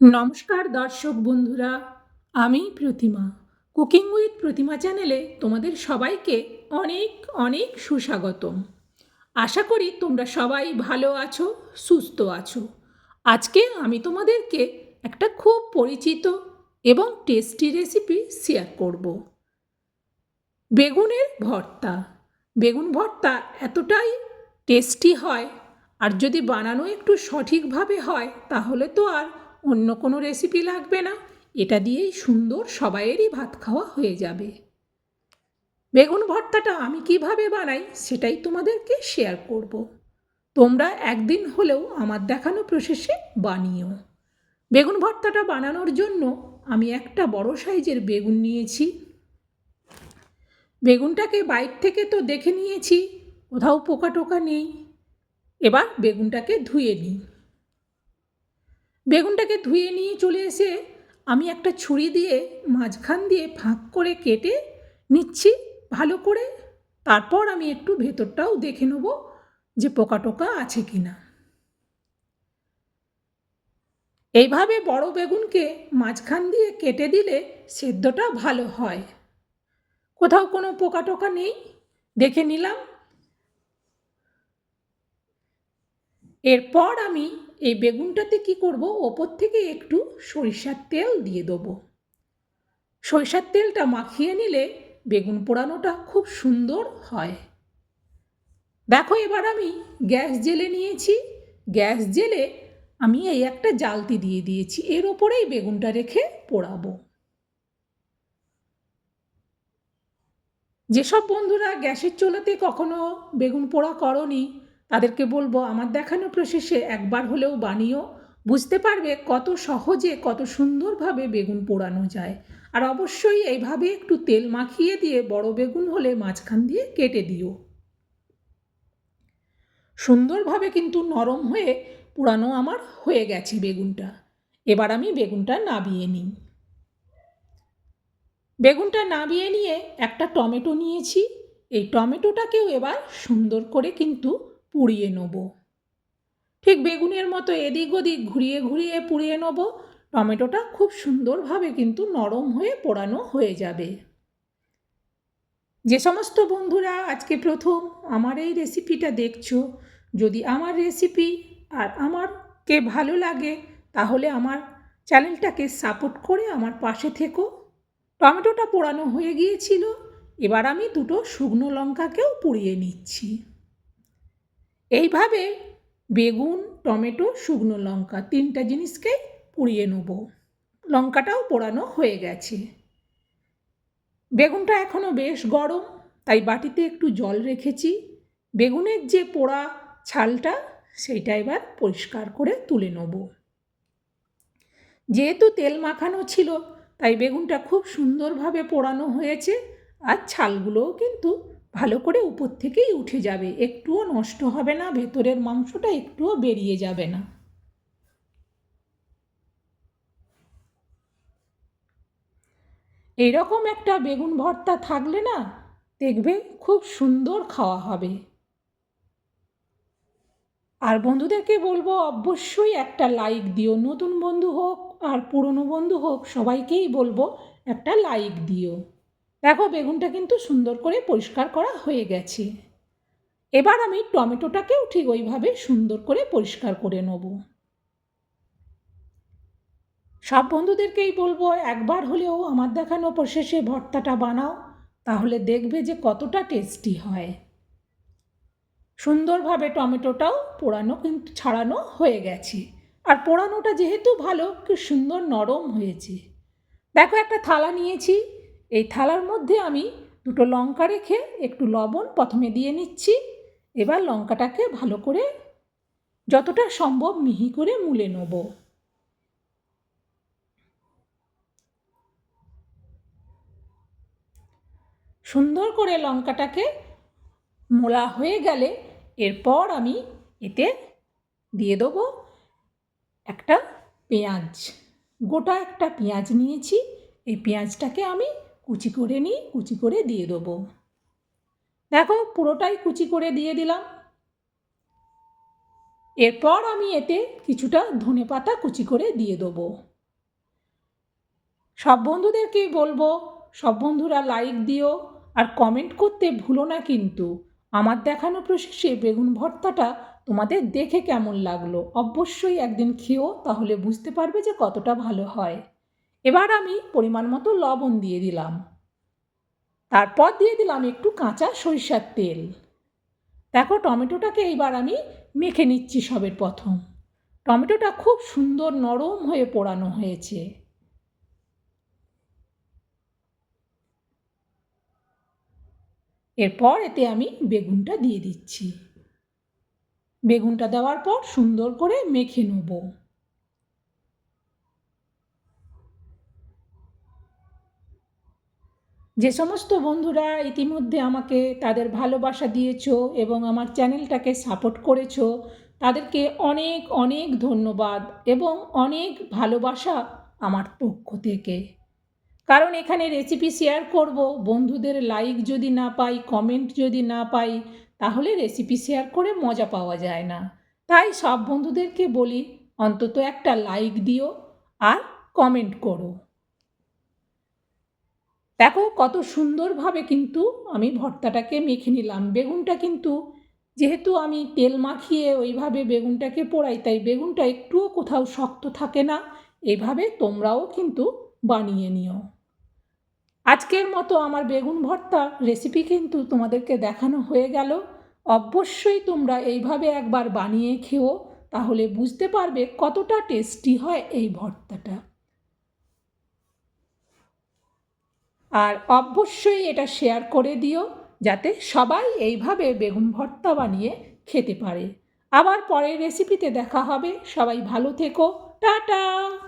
নমস্কার দর্শক বন্ধুরা, আমি প্রতিমা। কুকিং উইথ প্রতিমা চ্যানেলে তোমাদের সবাইকে অনেক অনেক সুস্বাগতম। আশা করি তোমরা সবাই ভালো আছো, সুস্থ আছো। আজকে আমি তোমাদেরকে একটা খুব পরিচিত এবং টেস্টি রেসিপি শেয়ার করব। বেগুনের ভর্তা। বেগুন ভর্তা এতটাই টেস্টি হয়, আর যদি বানানো একটু সঠিকভাবে হয়, তাহলে তো আর অন্য কোনো রেসিপি লাগবে না। এটা দিয়েই সুন্দর সবাইয়েরই ভাত খাওয়া হয়ে যাবে। বেগুন ভর্তাটা আমি কীভাবে বানাই সেটাই তোমাদেরকে শেয়ার করব। তোমরা একদিন হলেও আমার দেখানো প্রসেসে বানিও। বেগুন ভর্তাটা বানানোর জন্য আমি একটা বড় সাইজের বেগুন নিয়েছি। বেগুনটাকে বাইর থেকে তো দেখে নিয়েছি, কোথাও পোকা টোকা নেই। এবার বেগুনটাকে ধুয়ে নিই। বেগুনটাকে ধুয়ে নিয়ে চলে এসে আমি একটা ছুরি দিয়ে মাঝখান দিয়ে ফাঁক করে কেটে নিচ্ছি ভালো করে। তারপর আমি একটু ভেতরটাও দেখে নেব যে পোকা টোকা আছে কি না এইভাবে বড় বেগুনকে মাঝখান দিয়ে কেটে দিলে সেদ্ধটা ভালো হয়। কোথাও কোনো পোকা টোকা নেই, দেখে নিলাম। এরপর আমি এই বেগুনটাতে কি করব? ওপর থেকে একটু সরিষার তেল দিয়ে দেবো। সরিষার তেলটা মাখিয়ে নিলে বেগুন পোড়ানোটা খুব সুন্দর হয়। দেখো, এবার আমি গ্যাস জেলে নিয়েছি। গ্যাস জেলে আমি এই একটা জালতি দিয়ে দিয়েছি। এর ওপরেই বেগুনটা রেখে পোড়াবো। যেসব বন্ধুরা গ্যাসের চুলাতে কখনো বেগুন পোড়া করনি তাদেরকে বলব, আমার দেখানো প্রসেসে একবার হলেও বানিও। বুঝতে পারবে কত সহজে, কত সুন্দরভাবে বেগুন পোড়ানো যায়। আর অবশ্যই এইভাবে একটু তেল মাখিয়ে দিয়ে বড় বেগুন হলে মাঝখান দিয়ে কেটে দিও। সুন্দরভাবে কিন্তু নরম হয়ে পোড়ানো আমার হয়ে গেছে বেগুনটা। এবার আমি বেগুনটা নাবিয়ে নিই। বেগুনটা নাবিয়ে নিয়ে একটা টমেটো নিয়েছি। এই টমেটোটাকেও এবার সুন্দর করে কিন্তু পুড়িয়ে নেব। ঠিক বেগুনের মতো এদিক ওদিক ঘুরিয়ে ঘুরিয়ে পুড়িয়ে নেব। টমেটোটা খুব সুন্দরভাবে কিন্তু নরম হয়ে পোড়ানো হয়ে যাবে। যে সমস্ত বন্ধুরা, আজকে প্রথম আমার এই রেসিপিটা দেখছ। যদি আমার রেসিপি আর আমারকে ভালো লাগে, তাহলে আমার চ্যানেলটাকে সাপোর্ট করে আমার পাশে থেকো। টমেটোটা পোড়ানো হয়ে গিয়েছিল। এবার আমি দুটো শুকনো লঙ্কাকেও পুড়িয়ে নিচ্ছি। এইভাবে বেগুন, টমেটো, শুকনো লঙ্কা তিনটা জিনিসকে পুড়িয়ে নেব। লঙ্কাটাও পোড়ানো হয়ে গেছে। বেগুনটা এখনও বেশ গরম, তাই বাটিতে একটু জল রেখেছি। বেগুনের যে পোড়া ছালটা, সেইটা এবার পরিষ্কার করে তুলে নেব। যেহেতু তেল মাখানো ছিল, তাই বেগুনটা খুব সুন্দরভাবে পোড়ানো হয়েছে, আর ছালগুলোও কিন্তু ভালো করে উপর থেকেই উঠে যাবে। একটুও নষ্ট হবে না, ভেতরের মাংসটা একটুও বেরিয়ে যাবে না। এরকম একটা বেগুন ভর্তা থাকলে না, দেখবে খুব সুন্দর খাওয়া হবে। আর বন্ধুদেরকে বলব, অবশ্যই একটা লাইক দিও। নতুন বন্ধু হোক আর পুরনো বন্ধু হোক, সবাইকেই বলব, একটা লাইক দিও। দেখো, বেগুনটা কিন্তু সুন্দর করে পরিষ্কার করা হয়ে গেছে। এবার আমি টমেটোটাকেও ঠিক ওইভাবে সুন্দর করে পরিষ্কার করে নেব। সব বন্ধুদেরকেই বলব, একবার হলেও আমার দেখানো প্রসেসে ভর্তাটা বানাও, তাহলে দেখবে যে কতটা টেস্টি হয়। সুন্দরভাবে টমেটোটাও পোড়ানো কিন্তু, ছাড়ানো হয়ে গেছে। আর পোড়ানোটা যেহেতু ভালো, কি সুন্দর নরম হয়েছে। দেখো, একটা থালা নিয়েছি এই থালার মধ্যে আমি দুটো লঙ্কা রেখে একটু লবণ প্রথমে দিয়ে নিচ্ছি। এবার লঙ্কাটাকে ভালো করে যতটা সম্ভব মিহি করে মুলে নেব। সুন্দর করে লঙ্কাটাকে মোলা হয়ে গেলে এরপর আমি এতে দিয়ে দেবো একটা পেঁয়াজ। গোটা একটা পেঁয়াজ নিয়েছি। এই পেঁয়াজটাকে আমি কুচি করে নিই, কুচি করে দিয়ে দেবো। দেখো পুরোটাই কুচি করে দিয়ে দিলাম। এরপর আমি এতে কিছুটা ধনে পাতা কুচি করে দিয়ে দেবো। সব বন্ধুদেরকেই বলব? সব বন্ধুরা লাইক দিও আর কমেন্ট করতে ভুলো না কিন্তু। আমার দেখানো প্রসেসে বেগুন ভর্তাটা তোমাদের দেখে কেমন লাগল? অবশ্যই একদিন খেও তাহলে বুঝতে পারবে যে কতটা ভালো হয়। এবার আমি পরিমাণ মতো লবণ দিয়ে দিলাম। তারপর দিয়ে দিলাম একটু কাঁচা সরিষার তেল। দেখো টমেটোটাকে এইবার আমি মেখে নিচ্ছি সবের প্রথম। টমেটোটা খুব সুন্দর নরম হয়ে পোড়ানো হয়েছে। এরপর এতে আমি বেগুনটা দিয়ে দিচ্ছি। বেগুনটা দেওয়ার পর সুন্দর করে মেখে নেব। যে সমস্ত বন্ধুরা ইতিমধ্যে আমাকে তাদের ভালোবাসা দিয়েছ এবং আমার চ্যানেলটাকে সাপোর্ট করেছ, তাদেরকে অনেক অনেক ধন্যবাদ এবং অনেক ভালোবাসা আমার পক্ষ থেকে। কারণ এখানে রেসিপি শেয়ার করব, বন্ধুদের লাইক যদি না পাই কমেন্ট যদি না পাই, তাহলে রেসিপি শেয়ার করে মজা পাওয়া যায় না। তাই সব বন্ধুদেরকে বলি, অন্তত একটা লাইক দিও আর কমেন্ট করো। দেখো কত সুন্দরভাবে কিন্তু আমি ভর্তাটাকে মেখে নিলাম। বেগুনটা কিন্তু যেহেতু আমি তেল মাখিয়ে ওইভাবে বেগুনটাকে পোড়াই, তাই বেগুনটা একটুও কোথাও শক্ত থাকে না। এভাবে তোমরাও কিন্তু বানিয়ে নিও। আজকের মতো আমার বেগুন ভর্তা রেসিপি কিন্তু তোমাদেরকে দেখানো হয়ে গেল। অবশ্যই তোমরা এইভাবে একবার বানিয়ে খেও, তাহলে বুঝতে পারবে কতটা টেস্টি হয় এই ভর্তাটা। আর অবশ্যই এটা শেয়ার করে দিও, যাতে সবাই এইভাবে বেগুন ভর্তা বানিয়ে খেতে পারে। আবার পরের রেসিপিতে দেখা হবে। সবাই ভালো থেকো। টাটা!